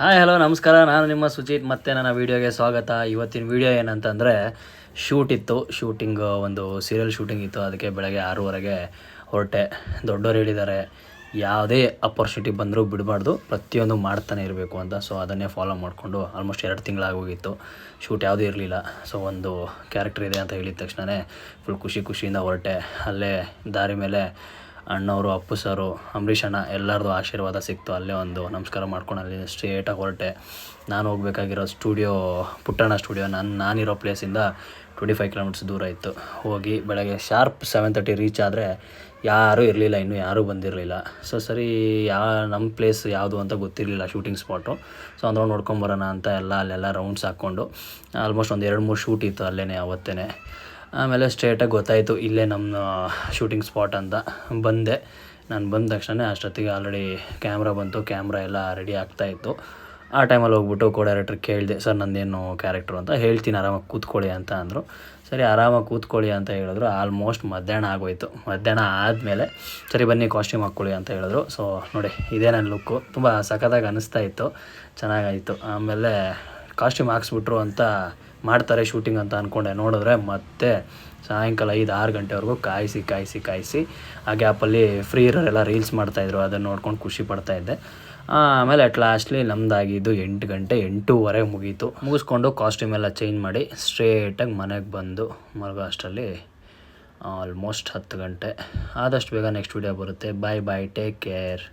Hi hello ನಮಸ್ಕಾರ. ನಾನು ನಿಮ್ಮ ಸುಜಿತ್. ಮತ್ತೆ ನನ್ನ ವೀಡಿಯೋಗೆ ಸ್ವಾಗತ. ಇವತ್ತಿನ ವೀಡಿಯೋ ಏನಂತಂದರೆ ಶೂಟ್ ಇತ್ತು. ಶೂಟಿಂಗ್ ಒಂದು ಸೀರಿಯಲ್ ಶೂಟಿಂಗ್ ಇತ್ತು. ಅದಕ್ಕೆ ಬೆಳಗ್ಗೆ ಆರೂವರೆಗೆ ಹೊರಟೆ. ದೊಡ್ಡವರು ಹೇಳಿದ್ದಾರೆ, ಯಾವುದೇ ಅಪರ್ಚುನಿಟಿ ಬಂದರೂ ಬಿಡಬಾರ್ದು. ಪ್ರತಿಯೊಂದು ಮಾಡ್ತಾನೆ ಇರಬೇಕು ಅಂತ. ಸೊ ಅದನ್ನೇ ಫಾಲೋ ಮಾಡಿಕೊಂಡು ಆಲ್ಮೋಸ್ಟ್ ಎರಡು ತಿಂಗಳಾಗೋಗಿತ್ತು ಶೂಟ್ ಯಾವುದೂ ಇರಲಿಲ್ಲ. ಸೊ ಒಂದು ಕ್ಯಾರೆಕ್ಟರ್ ಇದೆ ಅಂತ ಹೇಳಿದ ತಕ್ಷಣವೇ ಫುಲ್ ಖುಷಿ ಖುಷಿಯಿಂದ ಹೊರಟೆ. ಅಲ್ಲೇ ದಾರಿ ಮೇಲೆ ಅಣ್ಣವರು, ಅಪ್ಪು ಸರು, ಅಂಬರೀಷ್ ಅಣ್ಣ ಎಲ್ಲರದು ಆಶೀರ್ವಾದ ಸಿಕ್ತು. ಅಲ್ಲೇ ಒಂದು ನಮಸ್ಕಾರ ಮಾಡ್ಕೊಂಡು ಅಲ್ಲಿ ಸ್ಟ್ರೇಟಾಗಿ ಹೊರಟೆ. ನಾನು ಹೋಗಬೇಕಾಗಿರೋ ಸ್ಟುಡಿಯೋ ಪುಟ್ಟಣ್ಣ ಸ್ಟುಡಿಯೋ ನಾನು, ನಾನಿರೋ ಪ್ಲೇಸಿಂದ ಟ್ವೆಂಟಿ ಫೈವ್ ಕಿಲೋಮೀಟರ್ಸ್ ದೂರ ಇತ್ತು. ಹೋಗಿ ಬೆಳಗ್ಗೆ ಶಾರ್ಪ್ ಸೆವೆನ್ ತರ್ಟಿ ರೀಚ್ ಆದರೆ ಯಾರೂ ಇರಲಿಲ್ಲ, ಇನ್ನೂ ಯಾರೂ ಬಂದಿರಲಿಲ್ಲ. ಸೊ ಸರಿ, ಯಾ ನಮ್ಮ ಪ್ಲೇಸ್ ಯಾವುದು ಅಂತ ಗೊತ್ತಿರಲಿಲ್ಲ ಶೂಟಿಂಗ್ ಸ್ಪಾಟು ಸೊ ಅಂದ್ರೆ ನೋಡ್ಕೊಂಬರೋಣ ಅಂತ ಎಲ್ಲ, ಅಲ್ಲೆಲ್ಲ ರೌಂಡ್ಸ್ ಹಾಕ್ಕೊಂಡು ಆಲ್ಮೋಸ್ಟ್ ಒಂದು ಎರಡು ಮೂರು ಶೂಟ್ ಇತ್ತು ಅಲ್ಲೇ ಅವತ್ತೇ ಆಮೇಲೆ ಸ್ಟ್ರೇಟಾಗಿ ಗೊತ್ತಾಯಿತು, ಇಲ್ಲೇ ನಮ್ಮ ಶೂಟಿಂಗ್ ಸ್ಪಾಟ್ ಅಂತ ಬಂದೆ. ನಾನು ಬಂದ ತಕ್ಷಣ ಅಷ್ಟೊತ್ತಿಗೆ ಆಲ್ರೆಡಿ ಕ್ಯಾಮ್ರಾ ಬಂತು ಕ್ಯಾಮ್ರಾ ಎಲ್ಲ ರೆಡಿ ಆಗ್ತಾಯಿತ್ತು ಆ ಟೈಮಲ್ಲಿ ಹೋಗ್ಬಿಟ್ಟು ಕೋ ಡೈರೆಕ್ಟ್ರ್ ಕೇಳಿದೆ, ಸರ್, ನಂದೇನು ಕ್ಯಾರೆಕ್ಟ್ರು ಅಂತ? ಹೇಳ್ತೀನಿ, ಆರಾಮಾಗಿ ಕೂತ್ಕೊಳ್ಳಿ ಅಂತ, ಅಂದರು. ಸರಿ, ಆರಾಮಾಗಿ ಕೂತ್ಕೊಳ್ಳಿ ಅಂತ ಹೇಳಿದ್ರು. ಆಲ್ಮೋಸ್ಟ್ ಮಧ್ಯಾಹ್ನ ಆಗೋಯಿತು. ಮಧ್ಯಾಹ್ನ ಆದಮೇಲೆ, ಸರಿ, ಬನ್ನಿ ಕಾಸ್ಟ್ಯೂಮ್ ಹಾಕ್ಕೊಳ್ಳಿ ಅಂತ ಹೇಳಿದ್ರು. ಸೊ ನೋಡಿ, ಇದೇ ನನ್ನ ಲುಕ್ಕು ತುಂಬ ಸಖತ್ತಾಗಿ ಅನ್ನಿಸ್ತಾ ಇತ್ತು. ಚೆನ್ನಾಗಾಯಿತು. ಆಮೇಲೆ ಕಾಸ್ಟ್ಯೂಮ್ ಹಾಕ್ಸ್ಬಿಟ್ರು ಅಂತ ಮಾಡ್ತಾರೆ ಶೂಟಿಂಗ್ ಅಂತ ಅಂದ್ಕೊಂಡೆ ನೋಡಿದ್ರೆ ಮತ್ತೆ ಸಾಯಂಕಾಲ ಐದು ಆರು ಗಂಟೆವರೆಗೂ ಕಾಯಿಸಿ ಕಾಯಿಸಿ ಕಾಯಿಸಿ ಆ ಗ್ಯಾಪಲ್ಲಿ ಫ್ರೀ ಇರೋರೆಲ್ಲ ರೀಲ್ಸ್ ಮಾಡ್ತಾಯಿದ್ರು ಅದನ್ನು ನೋಡ್ಕೊಂಡು ಖುಷಿ ಪಡ್ತಾಯಿದ್ದೆ ಆಮೇಲೆ ಅಟ್ ಲಾಸ್ಟ್ಲಿ ನಮ್ದಾಗಿದ್ದು ಎಂಟು ಗಂಟೆ ಎಂಟೂವರೆಗೆ ಮುಗೀತು. ಮುಗಿಸ್ಕೊಂಡು ಕಾಸ್ಟ್ಯೂಮ್ ಎಲ್ಲ ಚೇಂಜ್ ಮಾಡಿ ಸ್ಟ್ರೇಟಾಗಿ ಮನೆಗೆ ಬಂದು ಮಲಗೋ ಅಷ್ಟರಲ್ಲಿ ಆಲ್ಮೋಸ್ಟ್ ಹತ್ತು ಗಂಟೆ. ಆದಷ್ಟು ಬೇಗ ನೆಕ್ಸ್ಟ್ ವೀಡಿಯೋ ಬರುತ್ತೆ. ಬಾಯ್ ಬಾಯ್ ಟೇಕ್ ಕೇರ್